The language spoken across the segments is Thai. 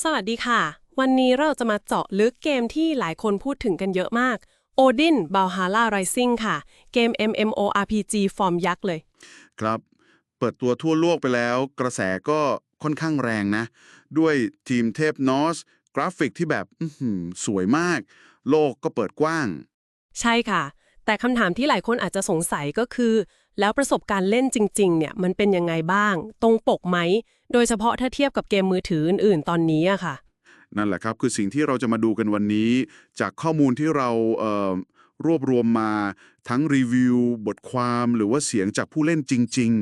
สวัสดีค่ะ วันนี้เราจะมาเจาะลึกเกมที่หลายคนพูดถึงกันเยอะมาก Odin Valhalla Rising ค่ะ เกม MMORPG ฟอร์มยักษ์เลย ครับ เปิดตัวทั่วโลกไปแล้ว กระแสก็ค่อนข้างแรงนะ ด้วยทีมเทพนอส กราฟิกที่แบบอื้อหือสวยมาก โลกก็เปิดกว้าง ใช่ค่ะ แต่คำถามที่หลายคนอาจจะสงสัยก็คือ แล้วประสบการณ์เล่นจริงๆ เนี่ยมันเป็นยังไงบ้าง ตรงปกไหม โดยเฉพาะถ้าเทียบกับเกมมือถืออื่นๆ ตอนนี้อะค่ะ นั่นแหละครับ คือสิ่งที่เราจะมาดูกันวันนี้ จากข้อมูลที่เราเอ่อรวบรวมมาทั้งรีวิว บทความหรือว่าเสียงจากผู้เล่นจริง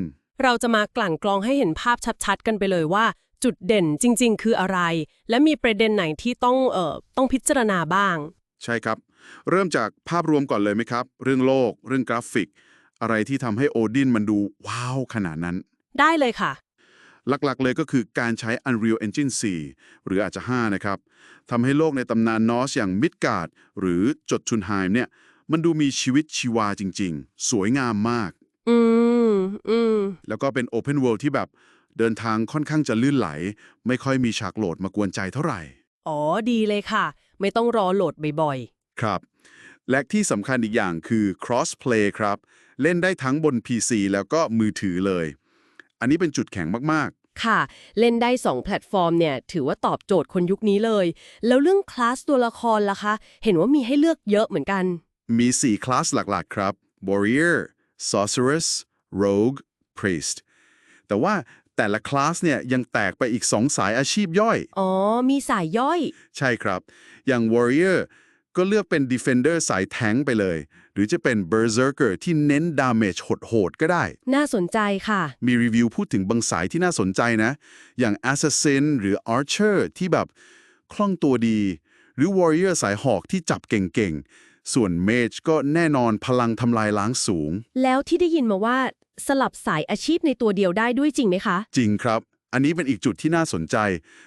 เราจะมากลั่นกรองให้เห็นภาพชัดๆ กันไปเลยว่า จุดเด่นจริง ๆ คืออะไร และมีประเด็นไหนที่ต้องเอ่อต้องพิจารณาบ้างๆใช่ครับ เริ่มจากภาพรวมก่อนเลยไหมครับ เรื่องโลก เรื่องกราฟิก อะไรที่ทำให้โอดินมันดูว้าวขนาดนั้น ได้เลยค่ะ หลักๆ เลยก็คือการใช้ Unreal Engine 4 หรืออาจจะ 5 นะครับทำให้โลกในตำนานนอสอย่างมิดการ์ดหรือจดชุนไฮม์เนี่ย มันดูมีชีวิตชีวาจริง ๆ สวยงามมาก อืมอืมแล้วก็เป็น Open World ที่แบบเดินทางค่อนข้างจะลื่นไหล ไม่ค่อยมีฉากโหลดมากวนใจเท่าไหร่ อ๋อ ดีเลยค่ะ ไม่ต้องรอโหลดบ่อยครับ และที่สำคัญอีกอย่างคือ Crossplay ครับ เล่นได้ทั้งบน PC แล้วก็มือถือเลย อันนี้เป็นจุดแข็งมากๆค่ะ เล่นได้ 2 แพลตฟอร์มเนี่ย ถือว่าตอบโจทย์คนยุคนี้เลย แล้วเรื่องคลาสตัวละครล่ะคะ เห็นว่ามีให้เลือกเยอะเหมือนกันๆมี 4 คลาสหลักๆ ครับ Warrior Sorceress Rogue Priest แต่ว่าแต่ละคลาสเนี่ย ยังแตกไปอีก 2 สายอาชีพย่อย อ๋อ มีสายย่อย ใช่ครับ อย่าง Warrior ก็เลือกเป็น Defender สายแทงค์ไปเลย หรือจะเป็น Berserker ที่เน้น Damage โหดๆก็ได้ น่าสนใจค่ะ มีรีวิวพูดถึงบางสายที่น่าสนใจนะ อย่าง Assassin หรือ Archer ที่แบบคล่องตัวดี หรือ Warrior สายหอกที่จับเก่งๆ ส่วน Mage ก็แน่นอนพลังทำลายล้างสูง แล้วที่ได้ยินมาว่าสลับสายอาชีพในตัวเดียวได้ด้วยจริงไหมคะ จริงครับ อันนี้เป็นอีกจุดที่น่าสนใจ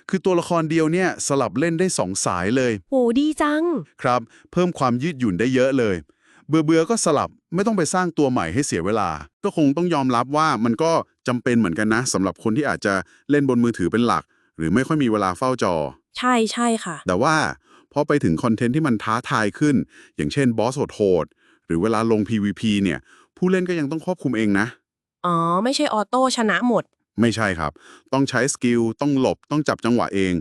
คือตัวละครเดียวเนี่ยสลับเล่นได้สองสายเลยโหดีจัง ครับ เพิ่มความยืดหยุ่นได้เยอะเลย เบื่อเบื่อๆก็สลับไม่ต้องไปสร้างตัวใหม่ให้เสียเวลา ก็คงต้องยอมรับว่ามันก็จำเป็นเหมือนกันนะสำหรับคนที่อาจจะเล่นบนมือถือเป็นหลัก หรือไม่ค่อยมีเวลาเฝ้าจอ ใช่ใช่ค่ะ แต่ว่าพอไปถึงคอนเทนต์ที่มันท้าทายขึ้น อย่างเช่นบอสโหดๆหรือเวลาลง PVP เนี่ย ผู้เล่นก็ยังต้องควบคุมเองนะ อ๋อ ไม่ใช่ออโต้ชนะหมด ไม่ใช่ครับ ต้องใช้สกิล ต้องหลบ ต้องจับจังหวะเอง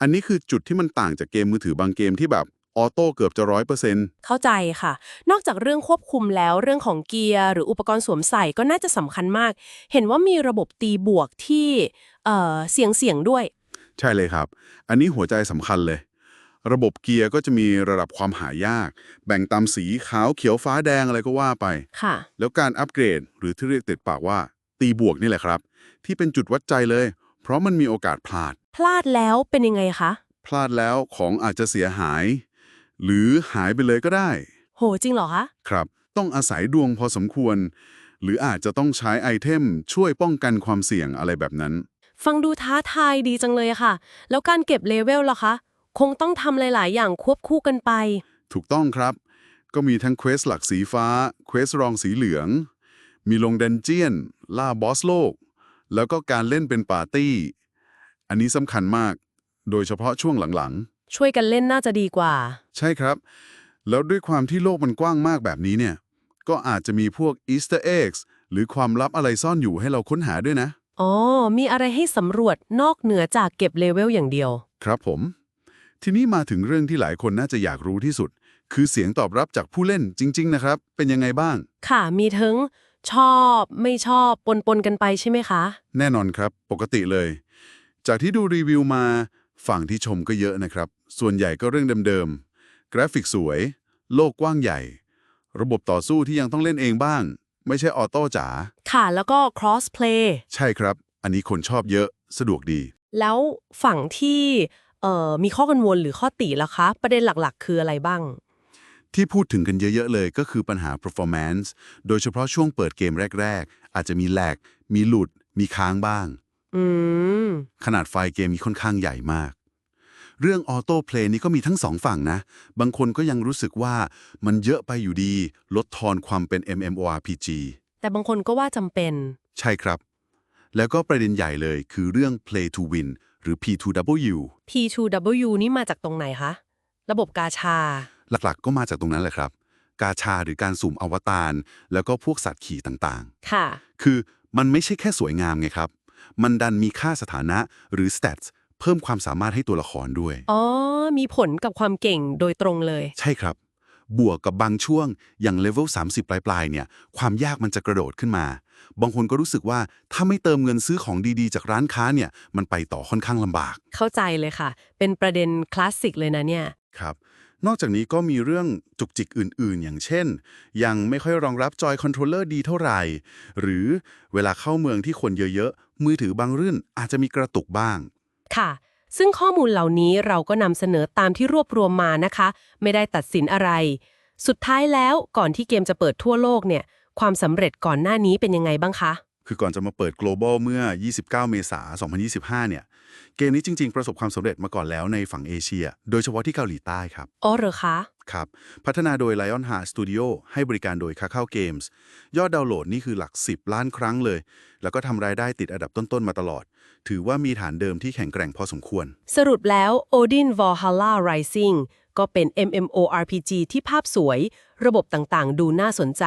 อันนี้คือจุดที่มันต่างจากเกมมือถือบางเกมที่แบบออโต้เกือบจะร้อยเปอร์เซ็นต์เข้าใจค่ะ นอกจากเรื่องควบคุมแล้วเรื่องของเกียร์หรืออุปกรณ์สวมใส่ก็น่าจะสำคัญมาก เห็นว่ามีระบบตีบวกที่เอ่อเสียงเสียงด้วย ใช่เลยครับ อันนี้หัวใจสำคัญเลย ระบบเกียร์ก็จะมีระดับความหายาก แบ่งตามสีขาวเขียวฟ้าแดงอะไรก็ว่าไปค่ะ แล้วการอัปเกรดหรือที่เรียกติดปากว่า ตีบวกนี่แหละครับ ที่เป็นจุดวัดใจเลย เพราะมันมีโอกาสพลาด พลาดแล้วเป็นยังไงคะ พลาดแล้วของอาจจะเสียหาย หรือหายไปเลยก็ได้ โหจริงเหรอคะ ครับ ต้องอาศัยดวงพอสมควร หรืออาจจะต้องใช้ไอเทมช่วยป้องกันความเสี่ยงอะไรแบบนั้น ฟังดูท้าทายดีจังเลยค่ะ แล้วการเก็บเลเวลล่ะคะ คงต้องทำหลาย ๆ อย่างควบคู่กันไป ถูกต้องครับ ก็มีทั้งเควสหลักสีฟ้าเควสรองสีเหลือง มีลงดันเจียน ล่าบอสโลก แล้วก็การเล่นเป็นปาร์ตี้ อันนี้สำคัญมาก โดยเฉพาะช่วงหลังช่วยกันเล่นน่าจะดีกว่าๆใช่ครับ แล้วด้วยความที่โลกมันกว้างมากแบบนี้เนี่ย ก็อาจจะมีพวกอีส t ต r ร์เอ็กซ์หรือความลับอะไรซ่อนอยู่ให้เราค้นหาด้วยนะ อ๋อ มีอะไรให้สำรวจนอกเหนือจากเก็บเลเวลอย่างเดียว ครับผม ทีนี้มาถึงเรื่องที่หลายคนน่าจะอยากรู้ที่สุด คือเสียงตอบรับจากผู้เล่นจริง ๆ นะครับ เป็นยังไงบ้าง ค่ะ มีทั้ง ชอบไม่ชอบปนปนๆกันไปใช่ไหมคะ แน่นอนครับปกติเลย จากที่ดูรีวิวมาฝั่งที่ชมก็เยอะนะครับ ส่วนใหญ่ก็เรื่องเดิมๆ กราฟิกสวย โลกกว้างใหญ่ ระบบต่อสู้ที่ยังต้องเล่นเองบ้าง ไม่ใช่ออโต้จ๋าค่ะแล้วก็ cross play ใช่ครับ อันนี้คนชอบเยอะสะดวกดี แล้วฝั่งที่เอ่อมีข้อกังวลหรือข้อติล่ะคะ ประเด็นหลักๆ คืออะไรบ้าง ที่พูดถึงกันเยอะ ๆ เลยก็คือปัญหา performance โดยเฉพาะช่วงเปิดเกมแรก ๆ อาจจะมีแลก มีหลุด มีค้างบ้างอืมขนาดไฟล์เกมมีค่อนข้างใหญ่มาก เรื่องออโต้เพลย์นี้ก็มีทั้งสองฝั่งนะ บางคนก็ยังรู้สึกว่ามันเยอะไปอยู่ดี ลดทอนความเป็น MMORPG แต่บางคนก็ว่าจำเป็น ใช่ครับ แล้วก็ประเด็นใหญ่เลยคือเรื่อง play to win หรือ P2W P2W นี่มาจากตรงไหนคะ ระบบกาชา หลักๆ ก็มาจากตรงนั้นแหละครับ กาชาหรือการสุ่มอวตาร แล้วก็พวกสัตว์ขี่ต่างค่ะๆคือมันไม่ใช่แค่สวยงามไงครับ มันดันมีค่าสถานะหรือ stats เพิ่มความสามารถให้ตัวละครด้วย อ๋อ มีผลกับความเก่งโดยตรงเลย ใช่ครับ บวกกับบางช่วงอย่างเลเวล30 ปลายๆ เนี่ย ความยากมันจะกระโดดขึ้นมา บางคนก็รู้สึกว่าถ้าไม่เติมเงินซื้อของดีๆ จากร้านค้าเนี่ย มันไปต่อค่อนข้างลำบาก เข้าใจเลยค่ะ เป็นประเด็นคลาสสิกเลยนะเนี่ย ครับ นอกจากนี้ก็มีเรื่องจุกจิกอื่นๆ อย่างเช่น ยังไม่ค่อยรองรับจอยคอนโทรลเลอร์ดีเท่าไหร่ หรือเวลาเข้าเมืองที่คนเยอะๆ มือถือบางรุ่นอาจจะมีกระตุกบ้าง ค่ะ ซึ่งข้อมูลเหล่านี้เราก็นำเสนอตามที่รวบรวมมานะคะ ไม่ได้ตัดสินอะไร สุดท้ายแล้วก่อนที่เกมจะเปิดทั่วโลกเนี่ย ความสำเร็จก่อนหน้านี้เป็นยังไงบ้างคะ คือก่อนจะมาเปิด global เมื่อ 29 เมษายน 2025 เนี่ย เกมนี้จริง ๆ ประสบความสำเร็จมาก่อนแล้วในฝั่งเอเชีย โดยเฉพาะที่เกาหลีใต้ครับ อ๋อเหรอคะ ครับ พัฒนาโดย Lionheart Studio ให้บริการโดย Kakao Games ยอดดาวน์โหลดนี่คือหลัก 10 ล้านครั้งเลย แล้วก็ทำรายได้ติดอันดับต้น ๆ มาตลอด ถือว่ามีฐานเดิมที่แข็งแกร่งพอสมควร สรุปแล้ว Odin Valhalla Rising ก็เป็น MMORPG ที่ภาพสวย ระบบต่างๆ ดูน่าสนใจ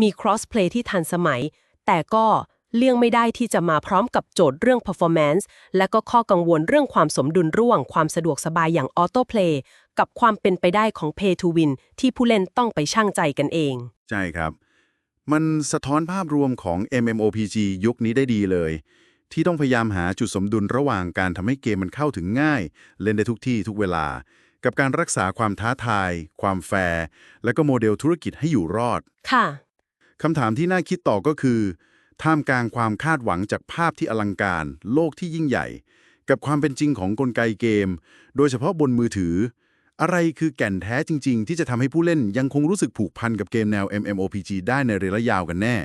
มี crossplay ที่ทันสมัย แต่ก็ เลี่ยงไม่ได้ที่จะมาพร้อมกับโจทย์เรื่อง performance และก็ข้อกังวลเรื่องความสมดุลระหว่างความสะดวกสบายอย่าง auto play กับความเป็นไปได้ของ pay to win ที่ผู้เล่นต้องไปชั่งใจกันเอง ใช่ครับ มันสะท้อนภาพรวมของ MMOPG ยุคนี้ได้ดีเลย ที่ต้องพยายามหาจุดสมดุลระหว่างการทำให้เกมมันเข้าถึงง่าย เล่นได้ทุกที่ทุกเวลา กับการรักษาความท้าทาย ความแฟร์และก็โมเดลธุรกิจให้อยู่รอด ค่ะคำถามที่น่าคิดต่อก็คือ ท่ามกลางความคาดหวังจากภาพที่อลังการ โลกที่ยิ่งใหญ่ กับความเป็นจริงของกลไกเกม โดยเฉพาะบนมือถือ อะไรคือแก่นแท้จริง ๆ ที่จะทำให้ผู้เล่นยังคงรู้สึกผูกพันกับเกมแนว MMOPG ได้ในระยะยาวกันแน่